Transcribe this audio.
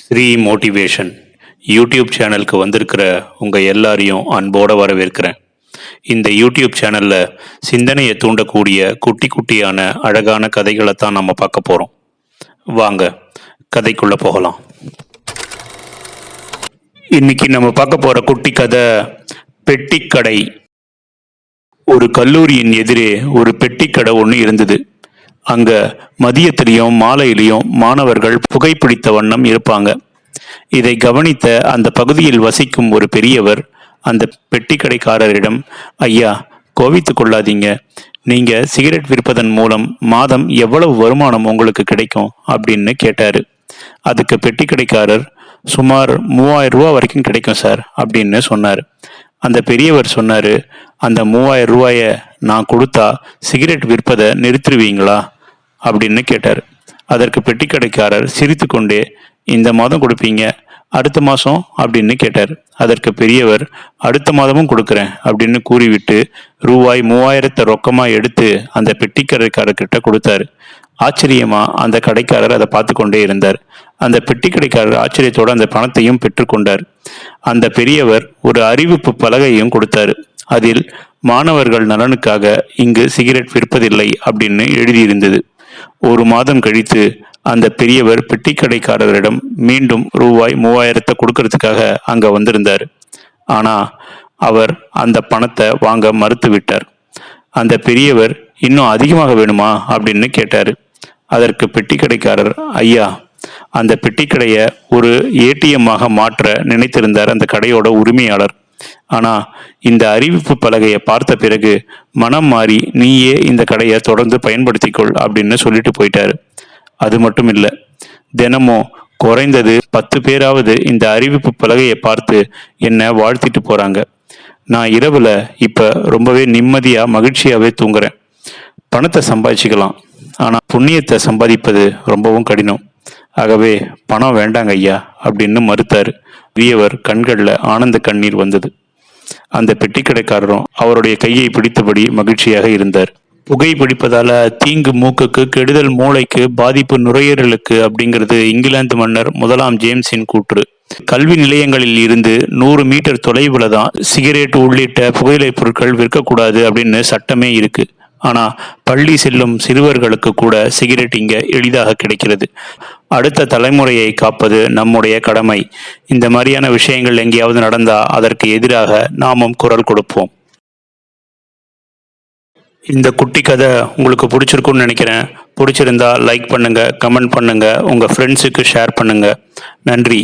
Sri motivation YouTube சேனலுக்கு வந்திருக்கிற உங்கள் எல்லாரையும் அன்போடு வரவேற்கிறேன். இந்த யூடியூப் சேனலில் சிந்தனையை தூண்டக்கூடிய குட்டி குட்டியான அழகான கதைகளை தான் நம்ம பார்க்க போகிறோம் வாங்க கதைக்குள்ளே போகலாம். இன்னைக்கு நம்ம பார்க்க போகிற குட்டி கதை பெட்டிக்கடை. ஒரு கல்லூரியின் எதிரே ஒரு பெட்டிக்கடை ஒன்று இருந்தது. அங்க மதியத்திலையும் மாலையிலையும் மாணவர்கள் புகைப்பிடித்த வண்ணம் இருப்பாங்க. இதை கவனித்த அந்த பகுதியில் வசிக்கும் ஒரு பெரியவர் அந்த பெட்டிக்கடைக்காரரிடம் ஐயா கோவித்து கொள்ளாதீங்க. நீங்க சிகரெட் விற்பதன் மூலம் மாதம் எவ்வளவு வருமானம் உங்களுக்கு கிடைக்கும்? அப்படின்னு கேட்டாரு. அதுக்கு பெட்டிக்கடைக்காரர் சுமார் மூவாயிரம் ரூபா வரைக்கும் கிடைக்கும் சார் அப்படின்னு சொன்னார். அந்த பெரியவர் சொன்னாரு அந்த மூவாயிரம் ரூபாய நான் கொடுத்தா சிகரெட் விற்பதை நிறுத்திடுவீங்களா அப்படின்னு கேட்டார். அதற்கு பெட்டிக்கடைக்காரர் சிரித்துக்கொண்டே இந்த மாதம் கொடுப்பீங்க? அடுத்த மாதம்? அப்படின்னு கேட்டார். அதற்கு பெரியவர் அடுத்த மாதமும் கொடுக்குறேன் அப்படின்னு கூறிவிட்டு ரூபாய் மூவாயிரத்தை ரொக்கமாக எடுத்து அந்த பெட்டிக்கடைக்காரர்கிட்ட கொடுத்தாரு. ஆச்சரியமா அந்த கடைக்காரர் அதை பார்த்து கொண்டே இருந்தார். அந்த பெட்டி கடைக்காரர் ஆச்சரியத்தோடு அந்த பணத்தையும் பெற்றுக்கொண்டார் அந்த பெரியவர் ஒரு அறிவிப்பு பலகையும் கொடுத்தாரு. அதில் மாணவர்கள் நலனுக்காக இங்கு சிகரெட் விற்பதில்லை அப்படின்னு எழுதியிருந்தது. ஒரு மாதம் கழித்து அந்த பெரியவர் பெட்டிக்கடைக்காரரிடம் மீண்டும் ரூபாய் மூவாயிரத்தை கொடுக்கறதுக்காக அங்க வந்திருந்தார். ஆனா அவர் அந்த பணத்தை வாங்க மறுத்து விட்டார் அந்த பெரியவர் இன்னும் அதிகமாக வேணுமா? அப்படின்னு கேட்டார். அதற்கு பெட்டிக்கடைக்காரர் ஐயா அந்த பெட்டிக்கடையை ஒரு ஏடிஎம்மாக மாற்ற நினைத்திருந்தார் அந்த கடையோட உரிமையாளர். ஆனா இந்த அறிவிப்பு பலகையை பார்த்த பிறகு மனம் மாறி நீயே இந்த கடையை தொடர்ந்து பயன்படுத்திக்கொள் அப்படின்னு சொல்லிட்டு போயிட்டாரு. அது மட்டும் இல்லை தினமும் குறைந்தது பத்து பேராவது இந்த அறிவிப்பு பலகையை பார்த்து என்னை வாழ்த்திட்டு போறாங்க. நான் இரவுல இப்ப ரொம்பவே நிம்மதியா மகிழ்ச்சியாவே தூங்குறேன். பணத்தை சம்பாதிச்சுக்கலாம் ஆனா புண்ணியத்தை சம்பாதிப்பது ரொம்பவும் கடினம். ஆகவே பணம் வேண்டாங்க ஐயா அப்படின்னு மறுத்தாரு. வியவர் கண்களில் ஆனந்த கண்ணீர் வந்தது. அந்த பெட்டிக்கடைக்காரரும் அவருடைய கையை பிடித்தபடி மகிழ்ச்சியாக இருந்தார். புகை பிடிப்பதால தீங்கு மூக்குக்கு கெடுதல் மூளைக்கு பாதிப்பு நுரையீரலுக்கு அப்படிங்கிறது இங்கிலாந்து மன்னர் முதலாம் ஜேம்ஸின் கூற்று. கல்வி நிலையங்களில் இருந்து நூறு மீட்டர் தொலைவில் தான் சிகரெட் உள்ளிட்ட புகையிலை பொருட்கள் விற்கக்கூடாது அப்படின்னு சட்டமே இருக்கு. ஆனால் பள்ளி செல்லும் சிறுவர்களுக்கு கூட சிகரெட் இங்க எளிதாக கிடைக்கிறது. அடுத்த தலைமுறையை காப்பது நம்முடைய கடமை. இந்த மாதிரியான விஷயங்கள் எங்கேயாவது நடந்தால் அதற்கு எதிராக நாமும் குரல் கொடுப்போம். இந்த குட்டி கதை உங்களுக்கு பிடிச்சிருக்குன்னு நினைக்கிறேன். பிடிச்சிருந்தா லைக் பண்ணுங்கள் கமெண்ட் பண்ணுங்கள் உங்கள் ஃப்ரெண்ட்ஸுக்கு ஷேர் பண்ணுங்கள் நன்றி.